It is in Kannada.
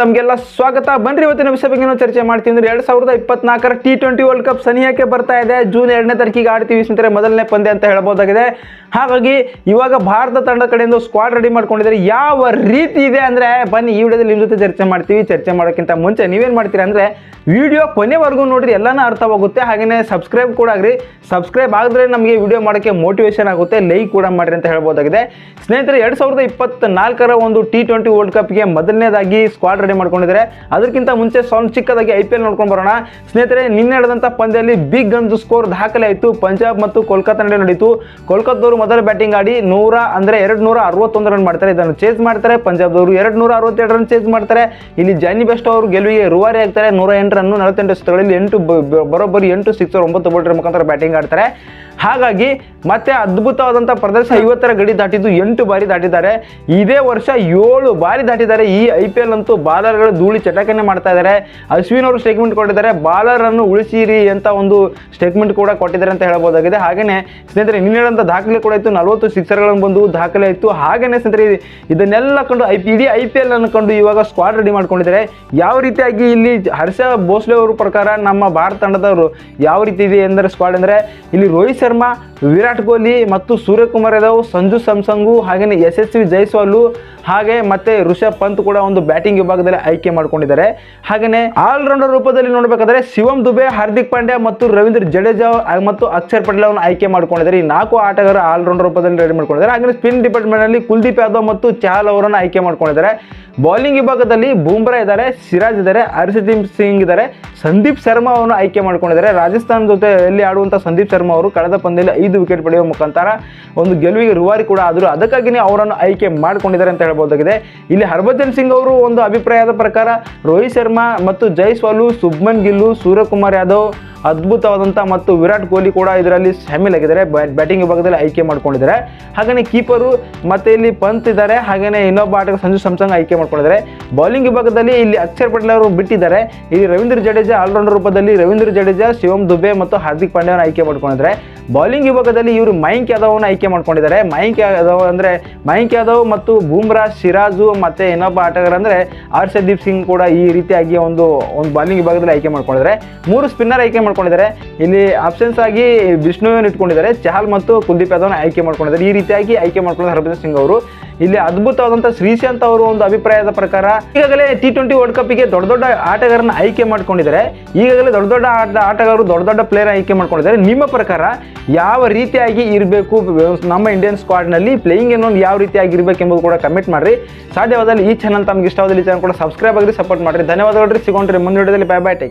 ತಮಗೆಲ್ಲ ಸ್ವಾಗತ. ಬನ್ರಿ ಇವತ್ತಿನ ವಿಷಯ ಬಗ್ಗೆ ನಾವು ಚರ್ಚೆ ಮಾಡ್ತೀವಿ ಅಂದ್ರೆ ಎರಡ್ ಸಾವಿರದ ಇಪ್ಪತ್ನಾಲ್ಕರ ಟಿ ಟ್ವೆಂಟಿ ವರ್ಲ್ಡ್ ಕಪ್ ಸನಿಹಕ್ಕೆ ಬರ್ತಾ ಇದೆ. ಜೂನ್ ಎರಡನೇ ತಾರೀಕಿಗೆ ಆಡ್ತೀವಿ ಸ್ನೇಹಿತರೆ, ಮೊದಲನೇ ಪಂದ್ಯ ಅಂತ ಹೇಳ್ಬೋದಾಗಿದೆ. ಹಾಗಾಗಿ ಇವಾಗ ಭಾರತ ತಂಡ ಕಡೆಯಿಂದ ಸ್ಕ್ವಾಡ್ ರೆಡಿ ಮಾಡ್ಕೊಂಡಿದ್ದಾರೆ. ಯಾವ ರೀತಿ ಇದೆ ಅಂದ್ರೆ, ಬನ್ನಿ ಈ ವಿಡಿಯೋದಲ್ಲಿ ನಿಮ್ಮ ಜೊತೆ ಚರ್ಚೆ ಮಾಡ್ತೀವಿ. ಚರ್ಚೆ ಮಾಡೋಕ್ಕಿಂತ ಮುಂಚೆ ನೀವೇನು ಮಾಡ್ತೀರಾ ಅಂದ್ರೆ, ವಿಡಿಯೋ ಕೊನೆವರೆಗೂ ನೋಡ್ರಿ ಎಲ್ಲಾನು ಅರ್ಥವಾಗುತ್ತೆ. ಹಾಗೆಯೇ ಸಬ್ಸ್ಕ್ರೈಬ್ ಕೂಡ ಆಗ್ರಿ. ಸಬ್ಸ್ಕ್ರೈಬ್ ಆಗಿದ್ರೆ ನಮಗೆ ವಿಡಿಯೋ ಮಾಡೋಕ್ಕೆ ಮೋಟಿವೇಶನ್ ಆಗುತ್ತೆ. ಲೈಕ್ ಕೂಡ ಮಾಡ್ರಿ ಅಂತ ಹೇಳ್ಬೋದಾಗಿದೆ. ಸ್ನೇಹಿತರೆ, ಎರಡು ಸಾವಿರದ ಇಪ್ಪತ್ನಾಲ್ಕರ ಒಂದು ಟಿ ಟ್ವೆಂಟಿ ವರ್ಲ್ಡ್ ಕಪ್ಗೆ ಮೊದಲನೇದಾಗಿ ಸ್ಕ್ವಾಡ್ ರೆಡಿ ಮಾಡ್ಕೊಂಡಿದ್ದಾರೆ. ಅದಕ್ಕಿಂತ ಮುಂಚೆ ಸ್ವಲ್ಪ ಚಿಕ್ಕದಾಗಿ ಐ ಪಿ ಎಲ್ ನೋಡ್ಕೊಂಡು ಬರೋಣ. ಸ್ನೇಹಿತರೆ, ನಿನ್ನೆ ನಡೆದಂಥ ಪಂದ್ಯದಲ್ಲಿ ಬಿಗ್ ಗನ್ಸ್ ಸ್ಕೋರ್ ದಾಖಲೆ ಆಯಿತು. ಪಂಜಾಬ್ ಮತ್ತು ಕೋಲ್ಕತ್ತಾ ನಡುವೆ ನಡೀತು. ಕೋಲ್ಕತ್ತಾದವರು ಮೊದಲ ಬ್ಯಾಟಿಂಗ್ ಆಡಿ ನೂರ ಅಂದರೆ ಎರಡು ನೂರ ಅರವತ್ತೊಂದು ರನ್ ಮಾಡ್ತಾರೆ. ಇದನ್ನು ಚೇಸ್ ಮಾಡ್ತಾರೆ. ಪಂಜಾಬ್ದವರು ಎರಡು ನೂರ ಅರವತ್ತೆರಡು ರನ್ ಚೇಸ್ ಮಾಡ್ತಾರೆ. ಇಲ್ಲಿ ಜಾನಿ ಬೆಸ್ಟ್ ಅವರು ಗೆಲುವಿಗೆ ರೂವಾರಿ ಆಗ್ತಾರೆ. ನೂರ ಎಂಟು ರನ್ನು ನಲವತ್ತೆಂಟು ಎಸೆತಗಳಲ್ಲಿ ಎಂಟು ಬರೋಬ್ಬರಿ ಎಂಟು ಸಿಕ್ಸರ್ ಒಂಬತ್ತು ಬೋಲ್ಟರ್ ಮುಖಾಂತರ ಬ್ಯಾಟಿಂಗ್ ಆಡ್ತಾರೆ. ಹಾಗಾಗಿ ಮತ್ತೆ ಅದ್ಭುತವಾದಂಥ ಪ್ರದರ್ಶನ ಐವತ್ತರ ಗಡಿ ದಾಟಿದ್ದು ಎಂಟು ಬಾರಿ ದಾಟಿದ್ದಾರೆ. ಇದೇ ವರ್ಷ ಏಳು ಬಾರಿ ದಾಟಿದ್ದಾರೆ. ಈ ಐ ಪಿ ಎಲ್ ಅಂತೂ ಬಾಲರ್ಗಳು ಧೂಳಿ ಚಟಕನೆ ಮಾಡ್ತಾ ಇದ್ದಾರೆ. ಅಶ್ವಿನ್ ಅವರು ಸ್ಟೇಟ್ಮೆಂಟ್ ಕೊಟ್ಟಿದ್ದಾರೆ. ಬಾಲರ್ ಅನ್ನು ಉಳಿಸಿರಿ ಅಂತ ಒಂದು ಸ್ಟೇಟ್ಮೆಂಟ್ ಕೂಡ ಕೊಟ್ಟಿದ್ದಾರೆ ಅಂತ ಹೇಳಬಹುದಾಗಿದೆ. ಹಾಗೇನೆ ಸ್ನೇಹಿತರೆ ನಿನ್ನೆದಂತ ದಾಖಲೆ ಕೂಡ ಇತ್ತು. ನಲವತ್ತು ಸಿಕ್ಸರ್ಗಳನ್ನು ಬಂದು ದಾಖಲೆ ಇತ್ತು. ಹಾಗೇನೆ ಸ್ನೇಹಿತರೆ ಇದು- ಇದನ್ನೆಲ್ಲ ಕಂಡು ಐ ಪಿ, ಇಡೀ ಐ ಪಿ ಎಲ್ ಅನ್ನು ಕಂಡು ಇವಾಗ ಸ್ಕ್ವಾಡ್ ರೆಡಿ ಮಾಡ್ಕೊಂಡಿದ್ದಾರೆ. ಯಾವ ರೀತಿಯಾಗಿ ಇಲ್ಲಿ ಹರ್ಷ ಭೋಸ್ಲೆ ಅವರ ಪ್ರಕಾರ ನಮ್ಮ ಭಾರತ ತಂಡದವರು ಯಾವ ರೀತಿ ಇದೆ ಎಂದರೆ ಸ್ಕ್ವಾಡ್ ಅಂದರೆ, ಇಲ್ಲಿ ರೋಹಿತ್ ಶರ್ಮಾ, ವಿರಾಟ್ ಕೊಹ್ಲಿ ಮತ್ತು ಸೂರ್ಯಕುಮಾರ್ ಯಾದವ್, ಸಂಜು ಸ್ಯಾಮ್ಸಂಗು ಹಾಗೆಯೇ ಯಶಸ್ವಿ ಜೈಸ್ವಾಲು ಹಾಗೆ ಮತ್ತೆ ಋಷಭ್ ಪಂತ್ ಕೂಡ ಒಂದು ಬ್ಯಾಟಿಂಗ್ ವಿಭಾಗದಲ್ಲಿ ಆಯ್ಕೆ ಮಾಡ್ಕೊಂಡಿದ್ದಾರೆ. ಹಾಗೆಯೇ ಆಲ್ರೌಂಡರ್ ರೂಪದಲ್ಲಿ ನೋಡಬೇಕಾದ್ರೆ ಶಿವಂ ದುಬೆ, ಹಾರ್ದಿಕ್ ಪಾಂಡ್ಯ ಮತ್ತು ರವೀಂದ್ರ ಜಡೇಜಾ ಮತ್ತು ಅಕ್ಷರ್ ಪಟೇಲ್ ಅವರನ್ನು ಆಯ್ಕೆ ಮಾಡ್ಕೊಂಡಿದ್ದಾರೆ. ಈ ನಾಲ್ಕು ಆಟಗಾರ ಆಲ್ರೌಂಡರ್ ರೂಪದಲ್ಲಿ ರೆಡಿ ಮಾಡ್ಕೊಂಡಿದ್ದಾರೆ. ಹಾಗೆ ಸ್ಪಿನ್ ಡಿಪಾರ್ಟ್ಮೆಂಟ್ ಅಲ್ಲಿ ಕುಲ್ದೀಪ್ ಯಾದವ್ ಮತ್ತು ಚಹಲ್ ಅವರನ್ನು ಆಯ್ಕೆ ಮಾಡ್ಕೊಂಡಿದ್ದಾರೆ. ಬೌಲಿಂಗ್ ವಿಭಾಗದಲ್ಲಿ ಬೂಮ್ರಾ ಇದ್ದಾರೆ, ಸಿರಾಜ್ ಇದ್ದಾರೆ, ಹರ್ಷದೀಪ್ ಸಿಂಗ್ ಇದ್ದಾರೆ. ಸಂದೀಪ್ ಶರ್ಮಾ ಅವರನ್ನು ಆಯ್ಕೆ ಮಾಡಿಕೊಂಡಿದ್ದಾರೆ. ರಾಜಸ್ಥಾನ ಜೊತೆಯಲ್ಲಿ ಆಡುವಂಥ ಸಂದೀಪ್ ಶರ್ಮಾ ಅವರು ಕಳೆದ ಪಂದ್ಯದಲ್ಲಿ ಐದು ವಿಕೆಟ್ ಪಡೆಯುವ ಮುಖಾಂತರ ಒಂದು ಗೆಲುವಿಗೆ ರೂವಾರಿ ಕೂಡ ಆದರು. ಅದಕ್ಕಾಗಿಯೇ ಅವರನ್ನು ಆಯ್ಕೆ ಮಾಡಿಕೊಂಡಿದ್ದಾರೆ ಅಂತ ಹೇಳ್ಬೋದಾಗಿದೆ. ಇಲ್ಲಿ ಹರ್ಭಜನ್ ಸಿಂಗ್ ಅವರು ಒಂದು ಅಭಿಪ್ರಾಯದ ಪ್ರಕಾರ ರೋಹಿತ್ ಶರ್ಮಾ ಮತ್ತು ಜೈಸ್ವಾಲು ಸುಬ್ಮನ್ ಗಿಲ್ಲು, ಸೂರ್ಯಕುಮಾರ್ ಯಾದವ್ ಅದ್ಭುತವಾದಂಥ ಮತ್ತು ವಿರಾಟ್ ಕೊಹ್ಲಿ ಕೂಡ ಇದರಲ್ಲಿ ಶಾಮೀಲಾಗಿದ್ದಾರೆ ಬ್ಯಾಟಿಂಗ್ ವಿಭಾಗದಲ್ಲಿ ಆಯ್ಕೆ ಮಾಡ್ಕೊಂಡಿದ್ದಾರೆ. ಹಾಗೆಯೇ ಕೀಪರು ಮತ್ತು ಇಲ್ಲಿ ಪಂತ್ ಇದ್ದಾರೆ. ಹಾಗೆಯೇ ಇನ್ನೊಬ್ಬ ಆಟಗಾರ ಸಂಜು ಸಂಸಂಗ್ ಆಯ್ಕೆ ಮಾಡ್ಕೊಂಡಿದ್ದಾರೆ. ಬೌಲಿಂಗ್ ವಿಭಾಗದಲ್ಲಿ ಇಲ್ಲಿ ಅಕ್ಷರ್ ಪಟೇಲ್ ಅವರು ಬಿಟ್ಟಿದ್ದಾರೆ. ಇಲ್ಲಿ ರವೀಂದ್ರ ಜಡೇಜಾ ಆಲ್ರೌಂಡರ್ ರೂಪದಲ್ಲಿ ರವೀಂದ್ರ ಜಡೇಜಾ ಶಿವಂ ದುಬೆ ಮತ್ತು ಹಾರ್ದಿಕ್ ಪಾಂಡ್ಯವನ್ನು ಆಯ್ಕೆ ಮಾಡ್ಕೊಂಡಿದ್ದಾರೆ. ಬೌಲಿಂಗ್ ವಿಭಾಗದಲ್ಲಿ ಇವರು ಮಯಾಂಕ್ ಯಾದವ್ನ ಆಯ್ಕೆ ಮಾಡ್ಕೊಂಡಿದ್ದಾರೆ. ಮಯಾಂಕ್ ಯಾದವ್ ಅಂದರೆ ಮಯಾಂಕ್ ಯಾದವ್ ಮತ್ತು ಬೂಮ್ರಾ ಸಿರಾಜು ಮತ್ತೆ ಇನ್ನೊಬ್ಬ ಆಟಗಾರ ಅಂದರೆ ಹರ್ಷದೀಪ್ ಸಿಂಗ್ ಕೂಡ ಈ ರೀತಿಯಾಗಿ ಒಂದು ಒಂದು ಬೌಲಿಂಗ್ ವಿಭಾಗದಲ್ಲಿ ಆಯ್ಕೆ ಮಾಡ್ಕೊಂಡಿದ್ದಾರೆ. ಮೂರು ಸ್ಪಿನ್ನರ್ ಆಯ್ಕೆ ಮಾಡ್ಕೊಂಡಿದ್ದಾರೆ. ಇಲ್ಲಿ ಆಪ್ಷನ್ಸ್ ಆಗಿ ವಿಷ್ಣುವನ್ನು ಇಟ್ಕೊಂಡಿದ್ದಾರೆ. ಚಹಲ್ ಮತ್ತು ಕುಲ್ದೀಪ್ ಯಾದವ್ನ ಆಯ್ಕೆ ಮಾಡ್ಕೊಂಡಿದ್ದಾರೆ. ಈ ರೀತಿಯಾಗಿ ಆಯ್ಕೆ ಮಾಡ್ಕೊಂಡಿದ್ದಾರೆ ಹರ್ಭಜನ್ ಸಿಂಗ್ ಅವರು. ಇಲ್ಲಿ ಅದ್ಭುತವಾದಂಥ ಶ್ರೀಶಾಂತ್ ಅವರು ಒಂದು ಅಭಿಪ್ರಾಯದ ಪ್ರಕಾರ ಈಗಾಗಲೇ ಟಿ ಟ್ವೆಂಟಿ ವರ್ಲ್ಡ್ ಕಪ್ಗೆ ದೊಡ್ಡ ದೊಡ್ಡ ಆಟಗಾರನ ಆಯ್ಕೆ ಮಾಡ್ಕೊಂಡಿದ್ದಾರೆ. ಈಗಾಗಲೇ ದೊಡ್ಡ ದೊಡ್ಡ ಆಟ ಆಟಗಾರರು ದೊಡ್ಡ ದೊಡ್ಡ ಪ್ಲೇಯರ್ ಆಯ್ಕೆ ಮಾಡ್ಕೊಂಡಿದ್ದಾರೆ. ನಿಮ್ಮ ಪ್ರಕಾರ ಯಾವ ರೀತಿಯಾಗಿ ಇರಬೇಕು ನಮ್ಮ ಇಂಡಿಯನ್ ಸ್ಕ್ವಾಡ್ನಲ್ಲಿ ಪ್ಲೇಯಿಂಗ್ ಏನೋ ಯಾವ ರೀತಿಯಾಗಿ ಇರಬೇಕು ಎಂಬುದು ಕೂಡ ಕಮೆಂಟ್ ಮಾಡಿರಿ. ಸಾಧ್ಯವಾದಲ್ಲಿ ಈ ಚಾನಲ್ ತಮಗೆ ಇಷ್ಟವಾದಲ್ಲಿ ಚಾನಲ್ ಕೂಡ ಸಬ್ಸ್ಕ್ರೈಬ್ ಆಗಿರಿ ಸಪೋರ್ಟ್ ಮಾಡಿರಿ. ಧನ್ಯವಾದಗಳು ಸಿಗೋಣ್ರಿ ಮುಂದಿನ ವಿಡಿಯೋದಲ್ಲಿ. Bye bye take